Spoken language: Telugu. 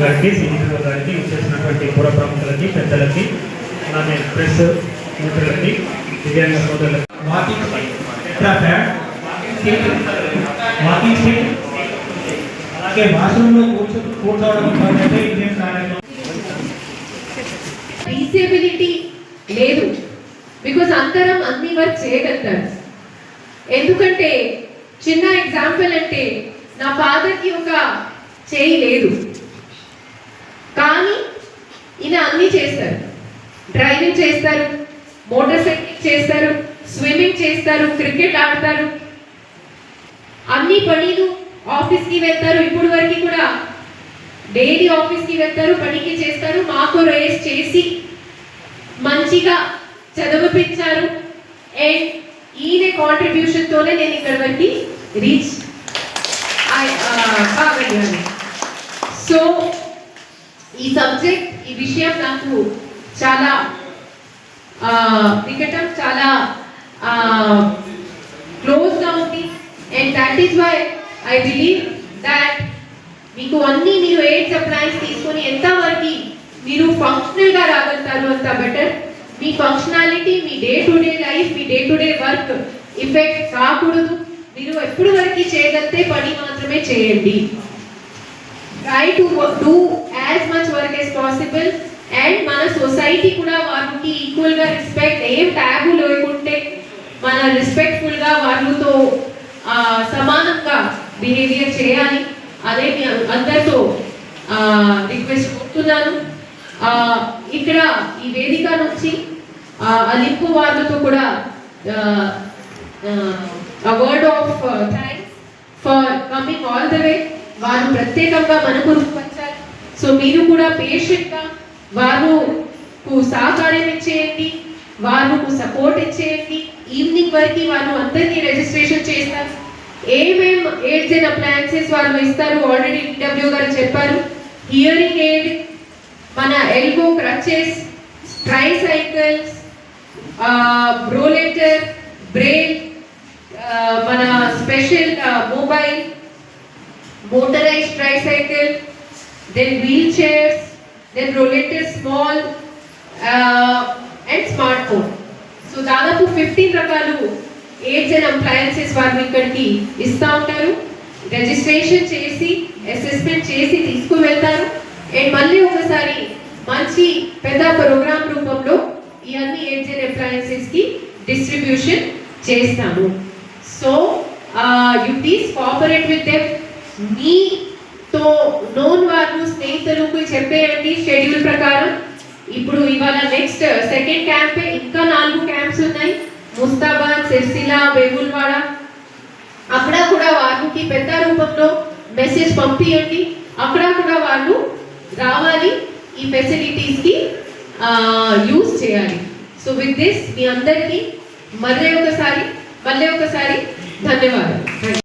గారికి సిఇఓ గారికి ఇచ్చేసినటువంటి పూర్వ ప్రముఖులకి పెద్దలకి అలానే ప్రెస్ మిత్రులకి దివ్యాంగ సోదరులకి వాకింగ్ వాకింగ్ స్టిక్ అలాగే వాష్రూమ్లో కూర్చో కూర్చోవడం కొరకైతే ఇదేం కార్యక్రమం రీసేబిలిటీ లేదు. బికాజ్ అందరం అన్ని వర్క్ చేయగలుగుతారు ఎందుకంటే చిన్న ఎగ్జాంపుల్ అంటే నా ఫాదర్కి ఒక చేయి లేదు. కానీ ఈయన అన్నీ చేస్తారు. డ్రైవింగ్ చేస్తారు. మోటార్ సైకిల్ చేస్తారు స్విమ్మింగ్ చేస్తారు క్రికెట్ ఆడతారు. అన్ని పనులు ఆఫీస్కి వెళ్తారు. ఇప్పుడు వరకు కూడా డైలీ ఆఫీస్కి వెళ్తారు పనికి చేస్తారు. మాకు రేస్ చేసి మంచిగా చదివిపించారు. అండ్ ఈయన కాంట్రిబ్యూషన్తోనే నేను ఇక్కడ వరకు రీచ్ కాగలిగాను. సో ఈ సబ్జెక్ట్ ఈ విషయం నాకు చాలా ఆ, వికటం చాలా క్లోజ్గా ఉంది. And that is why I believe that మీకు అన్ని మీరు ఎయిడ్ అప్లయన్స్ తీసుకొని ఎంతవరకు మీరు ఫంక్షనల్గా రాగలుగుతారు అంత బెటర్ మీ ఫంక్షనాలిటీ మీ day to day life me day to day work effect కాకూడదు మీరు ఎప్పుడు వరకు చేయగలిగితే పని మాత్రమే చేయండి. Try to do as much work as possible and మన సొసైటీ కూడా వారికి ఈక్వల్గా రెస్పెక్ట్ ఏం ట్యాబు లేకుంటే మన రెస్పెక్ట్ఫుల్గా వాళ్ళతో సమానంగా బిహేవియర్ చేయాలి. అదే మీ అందరితో రిక్వెస్ట్ కోరుతున్నాను ఇక్కడ ఈ వేదిక నుంచి అలింపు వాళ్ళతో కూడా word of thanks for coming all the way వారు ప్రత్యేకంగా మనకు రూపొచ్చారు సో మీరు కూడా పేషెంట్గా వారుకు సహకారం ఇచ్చేయండి వారుకు సపోర్ట్ ఇచ్చేయండి. ఈవినింగ్ వరకు వాళ్ళు అందరినీ రిజిస్ట్రేషన్ చేస్తారు. ఏమేం ఎయిడ్స్ అండ్ అప్లయన్సెస్ వాళ్ళు ఇస్తారు ఆల్రెడీ ఇంటర్వ్యూ గారు చెప్పారు. హియరింగ్ ఎయిడ్ మన elbow crutches tricycles rollator brake మన special mobile motorised tricycle then wheelchairs then rollator small and smart phone so దాదాపు ఫిఫ్టీన్ రకాలు ఎయిడ్స్ అండ్ అప్లయన్సెస్ వారిని ఇక్కడికి ఇస్తూ ఉంటారు. రిజిస్ట్రేషన్ చేసి అసెస్మెంట్ చేసి తీసుకువెళ్తారు. అండ్ మళ్ళీ ఒకసారి మంచి పెద్ద ప్రోగ్రామ్ రూపంలో ఇవన్నీ ఎయిడ్స్ అండ్ అప్లయన్సెస్కి డిస్ట్రిబ్యూషన్ చేస్తాము. So you please cooperate with them so known వాళ్ళు స్నేహితులు చెప్పేయండి షెడ్యూల్ ప్రకారం. ఇప్పుడు ఇవాళ నెక్స్ట్ సెకండ్ క్యాంపే ఇంకా నాలుగు క్యాంప్స్ ఉన్నాయి. ముస్తాబాద్ సిర్సిలా బేగుల్వాడ అక్కడ కూడా వాళ్ళకి పెద్ద రూపంలో మెసేజ్ పంపించండి అక్కడ కూడా వాళ్ళు రావాలి. ఈ ఫెసిలిటీస్కి యూజ్ చేయాలి. సో విత్ దిస్ మీ అందరికీ మళ్ళీ ఒకసారి మళ్ళీ ఒకసారి ధన్యవాదాలు.